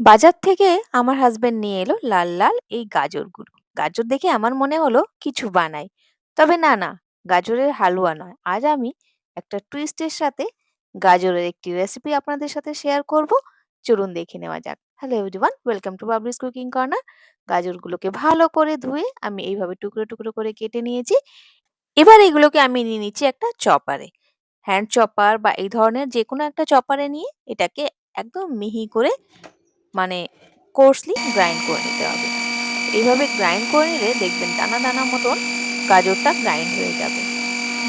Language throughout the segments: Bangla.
বাজার থেকে আমার হাসব্যান্ড নিয়ে এলো লাল লাল এই গাজরগুলো। গাজর দেখে আমার মনে হলো কিছু বানাই। তবে না না, গাজরের হালুয়া নয়। আজ আমি একটা টুইস্টের সাথে গাজরের একটি রেসিপি আপনাদের সাথে শেয়ার করব। চলুন দেখে নেওয়া যাক। Hello everyone welcome to Bubli's cooking corner গাজরগুলোকে ভালো করে ধুয়ে আমি এইভাবে টুকরো টুকরো করে কেটে নিয়েছি। এবার এগুলোকে আমি নিয়ে নিচ্ছি একটা চপারে। হ্যান্ড চপার বা এই ধরনের যে কোনো একটা চপারে নিয়ে এটাকে একদম মিহি করে মানে কোর্সলি গ্রাইন্ড করে নিতে হবে। এইভাবে গ্রাইন্ড করে নিলে দেখবেন দানা দানা মতন গাজরটা গ্রাইন্ড হয়ে যাবে।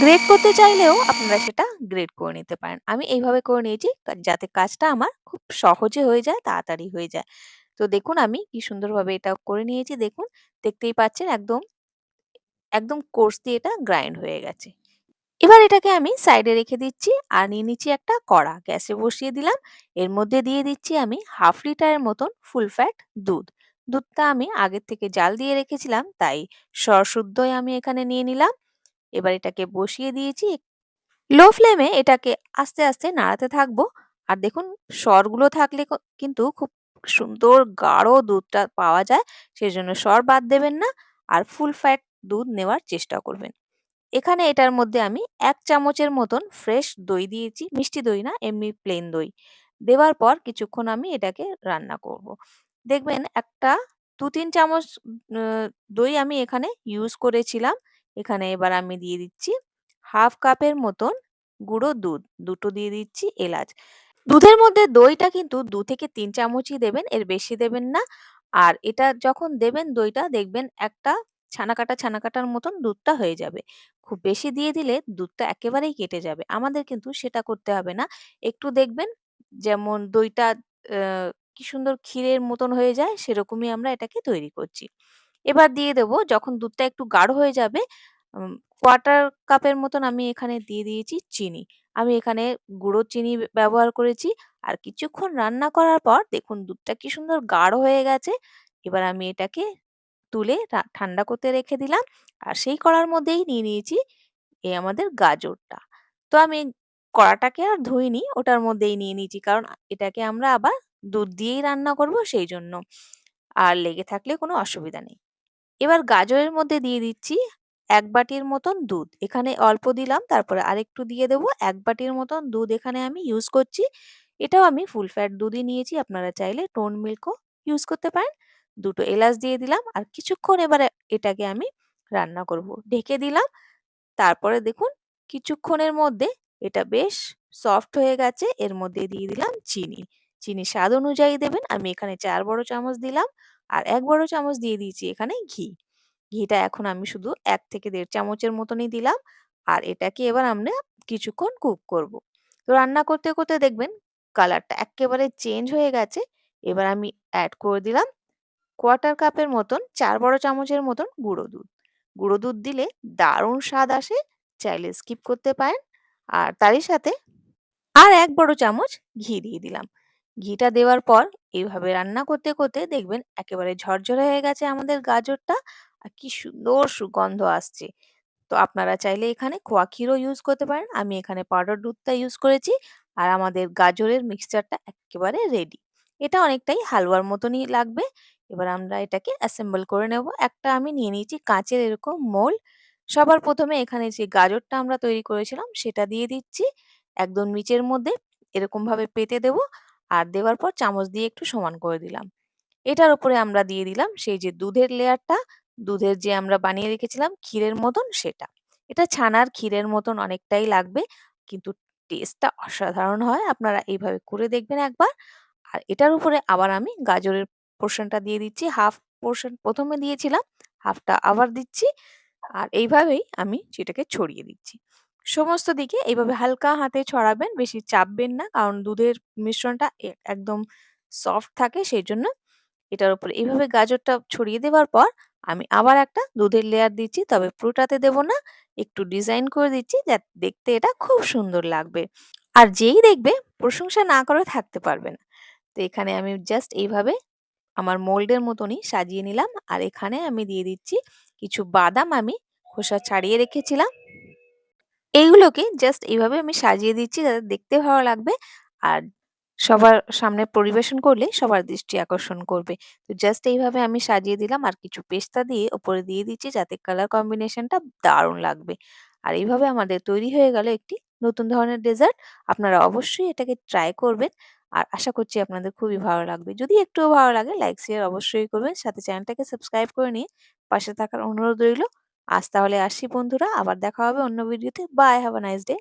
গ্রেট করতে চাইলেও আপনারা সেটা গ্রেট করে নিতে পারেন। আমি এইভাবে করে নিয়েছি যাতে কাজটা আমার খুব সহজে হয়ে যায়, তাড়াতাড়ি হয়ে যায়। তো দেখুন আমি কি সুন্দরভাবে এটা করে নিয়েছি। দেখুন, দেখতেই পাচ্ছেন একদম একদম কোর্সলি এটা গ্রাইন্ড হয়ে গেছে। এবার এটাকে আমি সাইডে রেখে দিচ্ছি। আর নিয়ে নিচ্ছি একটা কড়া। গ্যাসে বসিয়ে দিলাম। এর মধ্যে দিয়ে দিচ্ছি আমি হাফ লিটারের মতন ফুল ফ্যাট দুধ। দুধটা আমি আগের থেকে জাল দিয়ে রেখেছিলাম, তাই সরশুদ্ধই আমি এখানে নিয়ে নিলাম। এবার এটাকে বসিয়ে দিয়েছি। লো ফ্লেমে এটাকে আস্তে আস্তে নাড়াতে থাকব। আর দেখুন, সরগুলো থাকলে কিন্তু খুব সুন্দর গাঢ় দুধটা পাওয়া যায়। সেই জন্য সর বাদ দেবেন না। আর ফুল ফ্যাট দুধ নেওয়ার চেষ্টা করবেন। এখানে এটার মধ্যে আমি এক চামচের মতন ফ্রেশ দই দিয়েছি, মিষ্টি দই না, এমনি প্লেন দই। দেওয়ার পর কিছুক্ষণ আমি এটাকে রান্না করব। দেখবেন একটা দু তিন চামচ দই আমি এখানে ইউজ করেছিলাম। এখানে এবার আমি দিয়ে দিচ্ছি হাফ কাপের মতন গুঁড়ো দুধ, দুটো দিয়ে দিচ্ছি এলাচ। দুধের মধ্যে দইটা কিন্তু দু থেকে তিন চামচই দেবেন, এর বেশি দেবেন না। আর এটা যখন দেবেন দইটা, দেখবেন একটা ছানা কাটা ছানা কাটার মতন দুধটা হয়ে যাবে। খুব বেশি দিয়ে দিলে দুধটা একেবারেই কেটে যাবে। আমাদের কিন্তু সেটা করতে হবে না। একটু দেখবেন, যেমন দইটা কি সুন্দর ক্ষীরের মতন হয়ে যায়, সেরকমই আমরা এটাকে তৈরি করছি। এবার দিয়ে দেব, যখন দুধটা একটু গাঢ় হয়ে যাবে কোয়ার্টার কাপের মতন আমি এখানে দিয়ে দিয়েছি চিনি। আমি এখানে গুঁড়ো চিনি ব্যবহার করেছি। আর কিছুক্ষণ রান্না করার পর দেখুন দুধটা কি সুন্দর গাঢ় হয়ে গেছে। এবার আমি এটাকে তুলে ঠান্ডা করতে রেখে দিলাম। আর সেই কড়ার মধ্যেই নিয়ে নিয়েছি এই আমাদের গাজরটা। তো আমি কড়াটাকে আর ধুইনি, ওটার মধ্যেই নিয়ে নিয়েছি। কারণ এটাকে আমরা আবার দুধ দিয়েই রান্না করব সেই জন্য আর লেগে থাকলে কোনো অসুবিধা নেই। এবার গাজরের মধ্যে দিয়ে দিচ্ছি এক বাটির মতন দুধ। এখানে অল্প দিলাম, তারপরে আরেকটু দিয়ে দেবো। এক বাটির মতন দুধ এখানে আমি ইউজ করছি। এটাও আমি ফুল ফ্যাট দুধই নিয়েছি। আপনারা চাইলে টোন মিল্কও ইউজ করতে পারেন। দুটো এলাচ দিয়ে দিলাম আর কিছুক্ষণ এবারে এটাকে আমি রান্না করব। ঢেকে দিলাম, তারপরে দেখুন কিছুক্ষণের মধ্যে এটা বেশ সফট হয়ে গেছে। এর মধ্যে দিয়ে দিলাম চিনি। চিনি স্বাদ অনুযায়ী দেবেন। আমি এখানে চার বড় চামচ দিলাম আর এক বড় চামচ দিয়ে দিয়েছি এখানে ঘি। ঘিটা এখন আমি শুধু এক থেকে দেড় চামচের মতনই দিলাম আর এটাকে এবার আমরা কিছুক্ষণ কুক করব। তো রান্না করতে করতে দেখবেন কালারটা একেবারে চেঞ্জ হয়ে গেছে। এবার আমি অ্যাড করে দিলাম কোয়ার্টার কাপের মতন, চার বড় চামচের মতন গুঁড়ো দুধ। গুঁড়ো দুধ দিলে দারুণ স্বাদ আসে, চাইলে স্কিপ করতে পারেন। আর তারই সাথে আর এক বড় চামচ ঘি দিয়ে দিলাম। ঘিটা দেওয়ার পর এইভাবে রান্না করতে করতে দেখবেন একেবারে ঝরঝরে হয়ে গেছে আমাদের গাজরটা। আর কি সুন্দর সুগন্ধ আসছে। তো আপনারা চাইলে এখানে খোয়া ক্ষীরও ইউজ করতে পারেন। আমি এখানে পাউডার দুধটা ইউজ করেছি। আর আমাদের গাজরের মিক্সচারটা একেবারে রেডি এটা অনেকটাই হালুয়ার মতনই লাগবে। এবার আমরা এটাকে অ্যাসেম্বল করে নেব। একটা আমি নিয়ে নিয়েছি কাঁচের এরকম মোল সবার প্রথমে এখানে যে গাজরটা আমরা তৈরি করেছিলাম সেটা দিয়ে দিচ্ছি। একদম নিচের মধ্যে এরকমভাবে পেতে দেব আর দেওয়ার পর চামচ দিয়ে একটু সমান করে দিলাম। এটার উপরে আমরা দিয়ে দিলাম সেই যে দুধের লেয়ারটা, দুধের যে আমরা বানিয়ে রেখেছিলাম ক্ষীরের মতন সেটা। এটা ছানার ক্ষীরের মতন অনেকটাই লাগবে, কিন্তু টেস্টটা অসাধারণ হয়। আপনারা এইভাবে করে দেখবেন একবার। আর এটার উপরে আবার আমি গাজরের পোর্শনটা দিয়ে দিচ্ছি হাফ পোর্শন প্রথমে দিয়েছিলাম হাফটা আবার দিচ্ছি আর এইভাবেই আমি সেটাকে ছড়িয়ে দিচ্ছি। সমস্ত দিকে এইভাবে হালকা হাতে ছড়াবেন বেশি চাপবেন না কারণ দুধের মিশ্রণটা একদম সফট থাকে সেই জন্য এটার উপরে এইভাবে গাজরটা ছড়িয়ে দেওয়ার পর আমি আবার একটা দুধের লেয়ার দিচ্ছি তবে পুরোটাতে দেবো না একটু ডিজাইন করে দিচ্ছি যাতে দেখতে এটা খুব সুন্দর লাগবে। আর যেই দেখবে প্রশংসা না করে থাকতে পারবে না। তো এখানে আমি জাস্ট এইভাবে আমার মোল্ডের মতনই সাজিয়ে নিলাম আর এখানে আমি দিয়ে দিচ্ছি কিছু বাদাম আমি খোসা ছাড়িয়ে রেখেছিলাম এইগুলোকে জাস্ট এইভাবে আমি সাজিয়ে দিচ্ছি যাতে দেখতে ভালো লাগবে আর সবার সামনে পরিবেশন করলে সবার দৃষ্টি আকর্ষণ করবে। তো জাস্ট এইভাবে আমি সাজিয়ে দিলাম আর কিছু পেস্তা দিয়ে ওপরে দিয়ে দিচ্ছি যাতে কালার কম্বিনেশনটা দারুণ লাগবে। আর এইভাবে আমাদের তৈরি হয়ে গেল একটি নতুন ধরনের ডেজার্ট। আপনারা অবশ্যই এটাকে ট্রাই করবেন। আর আশা করছি আপনাদের খুবই ভালো লাগবে। যদি একটুও ভালো লাগে লাইক শেয়ার অবশ্যই করবেন। সাথে চ্যানেলটাকে সাবস্ক্রাইব করে নিয়ে পাশে থাকার অনুরোধ রইল। আজ তাহলে আসি বন্ধুরা। আবার দেখা হবে অন্য ভিডিওতে। Bye have a nice day.